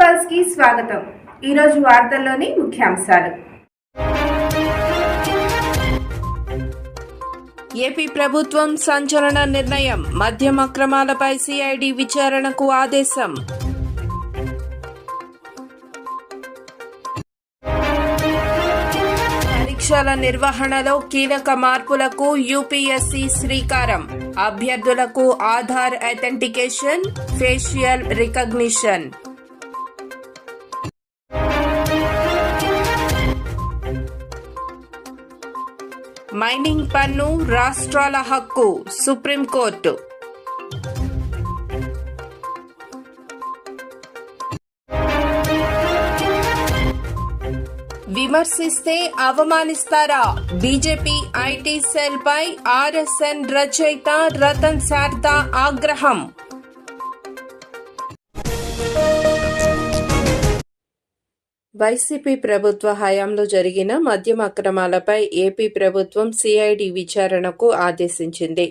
పల్స్కి స్వాగతం. ఈరోజు వార్తల్లోని ముఖ్యాంశాలు. ఏపీ ప్రభుత్వం సంచలన నిర్ణయం మద్యం అక్రమాలపై సిఐడి విచారణకు ఆదేశం. పరీక్షల నిర్వహణలో కీలక మార్పులకు యూపీఎస్సీ శ్రీకారం. అభ్యర్థులకు Aadhaar authentication facial recognition. Mining పన్ను రాష్ట్రాల హక్కు సుప్రీంకోర్టు విమర్శిస్తే అవమానిస్తారా? బీజేపీ ఐటీ సెల్ పై ఆర్ఎస్ఎన్ రచయిత రతన్ శారదా ఆగ్రహం. వైసీపీ ప్రభుత్వ హయాంలో జరిగిన మద్యం అక్రమాలపై ఏపీ ప్రభుత్వం సిఐడి విచారణకు ఆదేశించింది.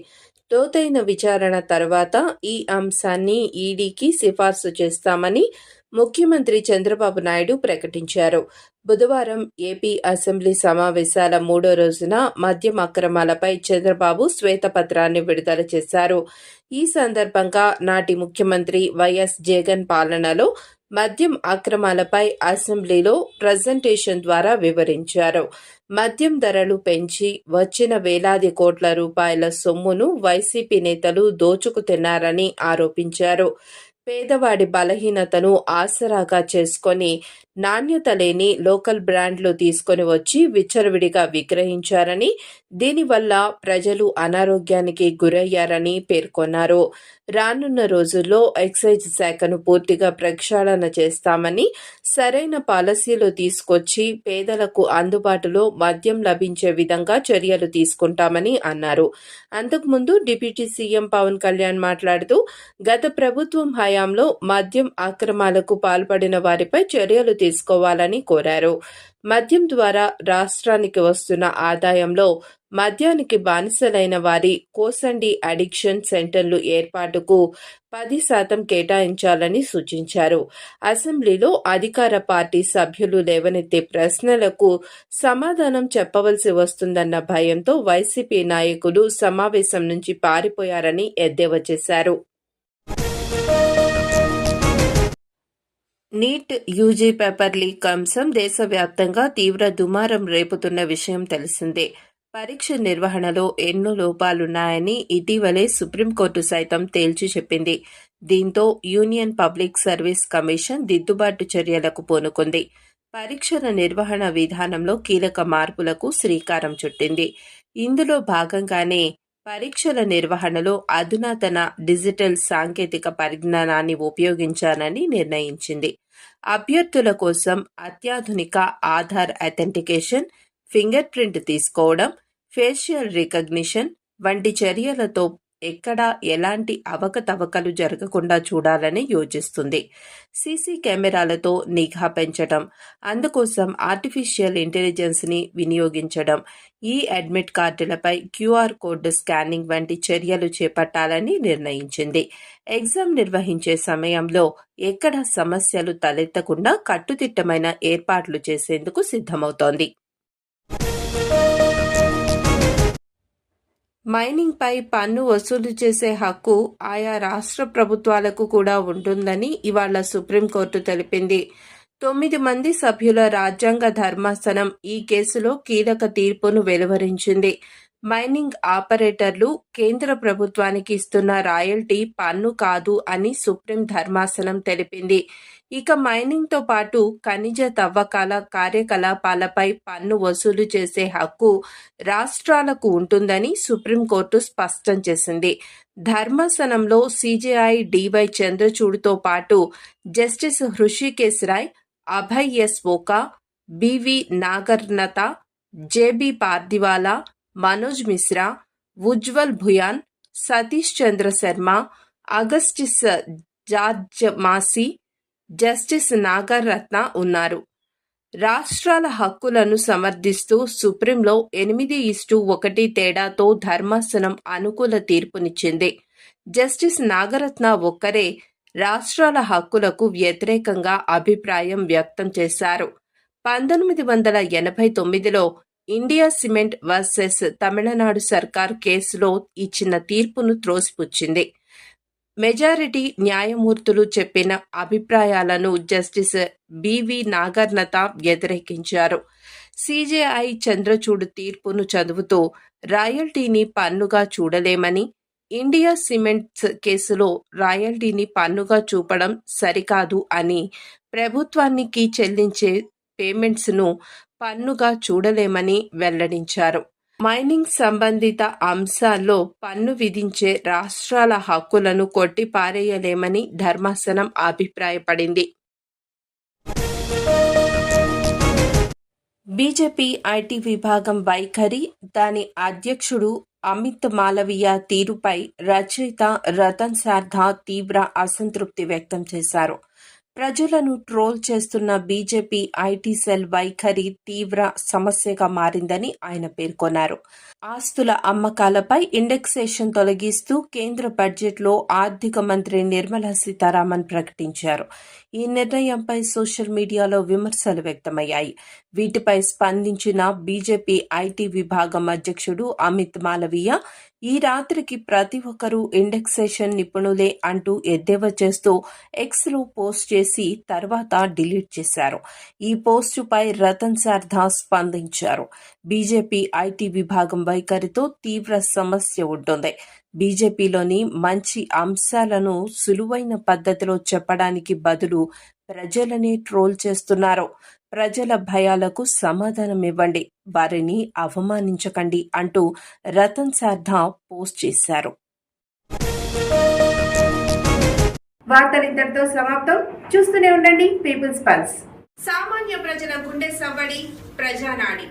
లోతైన విచారణ తర్వాత ఈ అంశాన్ని ఈడీకి సిఫార్సు చేస్తామని ముఖ్యమంత్రి చంద్రబాబు నాయుడు ప్రకటించారు. బుధవారం ఏపీ అసెంబ్లీ సమావేశాల మూడో రోజున మద్యం అక్రమాలపై చంద్రబాబు శ్వేతపత్రాన్ని విడుదల చేశారు. ఈ సందర్భంగా నాటి ముఖ్యమంత్రి వైఎస్ జగన్ పాలనలో మద్యం అక్రమాలపై అసెంబ్లీలో ప్రజెంటేషన్ ద్వారా వివరించారు. మద్యం ధరలు పెంచి వచ్చిన వేలాది కోట్ల రూపాయల సొమ్మును వైసీపీ నేతలు దోచుకు తిన్నారని ఆరోపించారు. పేదవాడి బలహీనతను ఆసరాగా చేసుకొని నాణ్యత లేని లోకల్ బ్రాండ్లు తీసుకొని వచ్చి విచ్చలవిడిగా విక్రయించారని దీనివల్ల ప్రజలు అనారోగ్యానికి గురయ్యారని పేర్కొన్నారు. రానున్న రోజుల్లో ఎక్సైజ్ శాఖను పూర్తిగా ప్రక్షాళన చేస్తామని సరైన పాలసీలు తీసుకొచ్చి పేదలకు అందుబాటులో మద్యం లభించే విధంగా చర్యలు తీసుకుంటామని అన్నారు. అంతకుముందు డిప్యూటీ సీఎం పవన్ కళ్యాణ్ మాట్లాడుతూ గత ప్రభుత్వం హయాంలో మద్యం అక్రమాలకు పాల్పడిన వారిపై చర్యలు తీసుకోవాలని కోరారు. మద్యం ద్వారా రాష్ట్రానికి వస్తున్న ఆదాయంలో మద్యానికి బానిసలైన వారి కోసండి అడిక్షన్ సెంటర్లు ఏర్పాటుకు పది శాతం కేటాయించాలని సూచించారు. అసెంబ్లీలో అధికార పార్టీ సభ్యులు లేవనెత్తే ప్రశ్నలకు సమాధానం చెప్పవలసి వస్తుందన్న భయంతో వైసీపీ నాయకులు సమావేశం నుంచి పారిపోయారని ఎద్దేవా చేశారు. నీట్ యూజీ పేపర్ లీక్ అంశం దేశవ్యాప్తంగా తీవ్ర దుమారం రేపుతున్న విషయం తెలిసిందే. పరీక్ష నిర్వహణలో ఎన్నో లోపాలున్నాయని ఇటీవలే సుప్రీంకోర్టు సైతం తేల్చి చెప్పింది. దీంతో యూనియన్ పబ్లిక్ సర్వీస్ కమిషన్ దిద్దుబాటు చర్యలకు పూనుకుంది. పరీక్షల నిర్వహణ విధానంలో కీలక మార్పులకు శ్రీకారం చుట్టింది. ఇందులో భాగంగానే పరీక్షల నిర్వహణలో అధునాతన డిజిటల్ సాంకేతిక పరిజ్ఞానాన్ని ఉపయోగించాలని నిర్ణయించింది. అభ్యర్థుల కోసం అత్యాధునిక ఆధార్ అథెంటికేషన్ ఫింగర్ ప్రింట్ తీసుకోవడం ఫేషియల్ రికగ్నిషన్ వంటి చర్యలతో ఎక్కడా ఎలాంటి అవకతవకలు జరగకుండా చూడాలని యోచిస్తుంది. సీసీ కెమెరాలతో నిఘా పెంచడం అందుకోసం ఆర్టిఫిషియల్ ఇంటెలిజెన్స్ని వినియోగించడం ఈ అడ్మిట్ కార్డులపై క్యూఆర్ కోడ్ స్కానింగ్ వంటి చర్యలు చేపట్టాలని నిర్ణయించింది. ఎగ్జామ్ నిర్వహించే సమయంలో ఎక్కడ సమస్యలు తలెత్తకుండా కట్టుదిట్టమైన ఏర్పాట్లు చేసేందుకు సిద్ధమవుతోంది. మైనింగ్ పై పన్ను వసూలు చేసే హక్కు ఆయా రాష్ట్ర ప్రభుత్వాలకు కూడా ఉంటుందని ఇవాళ సుప్రీంకోర్టు తెలిపింది. తొమ్మిది మంది సభ్యుల రాజ్యాంగ ధర్మాసనం ఈ కేసులో కీలక తీర్పును వెలువరించింది. మైనింగ్ ఆపరేటర్లు కేంద్ర ప్రభుత్వానికి ఇస్తున్న రాయల్టీ పన్ను కాదు అని సుప్రీం ధర్మాసనం తెలిపింది. ఇక మైనింగ్తో పాటు ఖనిజ తవ్వకాల కార్యకలాపాలపై పన్ను వసూలు చేసే హక్కు రాష్ట్రాలకు ఉంటుందని సుప్రీంకోర్టు స్పష్టం చేసింది. ధర్మాసనంలో సిజేఐ డివై చంద్రచూడ్తో పాటు justice Hrishikesh Roy Abhay S Oka BV Nagarathna JB Pardiwala Manoj Mishra Ujjal Bhuyan Satish Chandra Sharma Augustine George Masih justice Nagarathna ఉన్నారు రాష్ట్రాల హక్కులను సమర్థిస్తూ సుప్రీంలో ఎనిమిది ఇస్టు ఒకటి తేడాతో ధర్మాసనం అనుకూల తీర్పునిచ్చింది జస్టిస్ నాగరత్న ఒక్కరే రాష్ట్రాల హక్కులకు వ్యతిరేకంగా అభిప్రాయం వ్యక్తం చేశారు పంతొమ్మిది వందల ఎనభై తొమ్మిదిలో ఇండియా సిమెంట్ వర్సెస్ తమిళనాడు సర్కార్ కేసులో ఇచ్చిన తీర్పును త్రోసిపుచ్చింది. మెజారిటీ న్యాయమూర్తులు చెప్పిన అభిప్రాయాలను జస్టిస్ బివి నాగర్నత వ్యతిరేకించారు. సిజేఐ చంద్రచూడ్ తీర్పును చదువుతూ రాయల్టీని పన్నుగా చూడలేమని ఇండియా సిమెంట్స్ కేసులో రాయల్టీని పన్నుగా చూపడం సరికాదు అని ప్రభుత్వానికి చెల్లించే పేమెంట్స్ను పన్నుగా చూడలేమని వెల్లడించారు. మైనింగ్ సంబంధిత అంశాల్లో పన్ను విధించే రాష్ట్రాల హక్కులను కొట్టిపారేయలేమని ధర్మాసనం అభిప్రాయపడింది. బీజేపీ ఐటీ విభాగం వైఖరి దాని అధ్యక్షుడు అమిత్ మాలవీయ తీరుపై రచయిత రతన్ శారదా తీవ్ర అసంతృప్తి వ్యక్తం చేశారు. ప్రజలను ట్రోల్ చేస్తున్న బీజేపీ ఐటీ సెల్ వైఖరి తీవ్ర సమస్యగా మారిందని ఆయన పేర్కొన్నారు. ఆస్తుల అమ్మకాలపై ఇండెక్సేషన్ తొలగిస్తూ కేంద్ర బడ్జెట్లో ఆర్థిక మంత్రి నిర్మలా సీతారామన్ ప్రకటించారు. ఈ నిర్ణయంపై సోషల్ మీడియాలో విమర్శలు వ్యక్తమయ్యాయి. వీటిపై స్పందించిన బీజేపీ ఐటీ విభాగం అధ్యక్షుడు అమిత్ మాలవీయ ఈ రాత్రికి ప్రతి ఒక్కరూ ఇండెక్సేషన్ నిపుణులే అంటూ ఎద్దేవా చేస్తూ ఎక్స్లో పోస్ట్ చేసి తర్వాత డిలీట్ చేశారు. ఈ పోస్టుపై రతన్ శారదా స్పందించారు. బీజేపీ ఐటీ విభాగం వైఖరితో తీవ్ర సమస్య ఉంటుంది. బీజేపీలోని మంచి అంశాలను సులువైన పద్ధతిలో చెప్పడానికి బదులు ప్రజలని ట్రోల్ చేస్తున్నారు. ప్రజల భయాలకు సమాధానం ఇవ్వండి వారిని అవమానించకండి అంటూ రతన్ శారదా పోస్ట్ చేశారు. వార్తలు ఇంతటితో సమాప్తం. చూస్తూనే ఉండండి పీపుల్స్ పల్స్. సామాన్య ప్రజల గుండె సవ్వడి ప్రజానాడి.